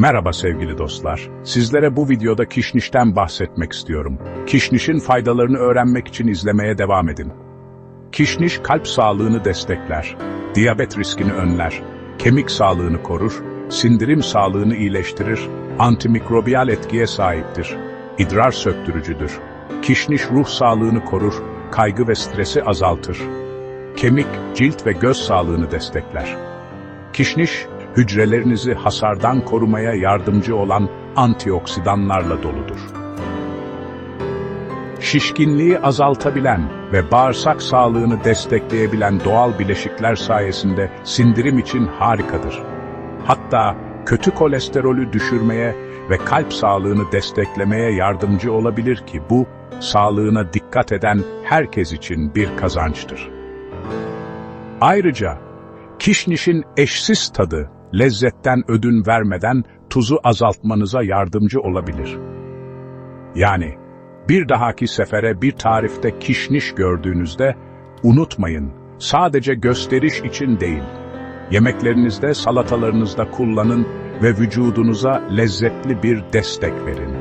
Merhaba sevgili dostlar. Sizlere bu videoda kişnişten bahsetmek istiyorum. Kişnişin faydalarını öğrenmek için izlemeye devam edin. Kişniş kalp sağlığını destekler, diyabet riskini önler, kemik sağlığını korur, sindirim sağlığını iyileştirir, antimikrobiyal etkiye sahiptir, idrar söktürücüdür. Kişniş ruh sağlığını korur, kaygı ve stresi azaltır. Kemik, cilt ve göz sağlığını destekler. Kişniş, hücrelerinizi hasardan korumaya yardımcı olan antioksidanlarla doludur. Şişkinliği azaltabilen ve bağırsak sağlığını destekleyebilen doğal bileşikler sayesinde sindirim için harikadır. Hatta kötü kolesterolü düşürmeye ve kalp sağlığını desteklemeye yardımcı olabilir ki bu, sağlığına dikkat eden herkes için bir kazançtır. Ayrıca kişnişin eşsiz tadı, lezzetten ödün vermeden tuzu azaltmanıza yardımcı olabilir. Yani bir dahaki sefere bir tarifte kişniş gördüğünüzde unutmayın, sadece gösteriş için değil. Yemeklerinizde, salatalarınızda kullanın ve vücudunuza lezzetli bir destek verin.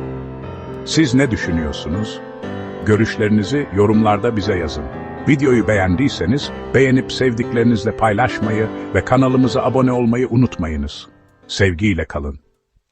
Siz ne düşünüyorsunuz? Görüşlerinizi yorumlarda bize yazın. Videoyu beğendiyseniz beğenip sevdiklerinizle paylaşmayı ve kanalımıza abone olmayı unutmayınız. Sevgiyle kalın.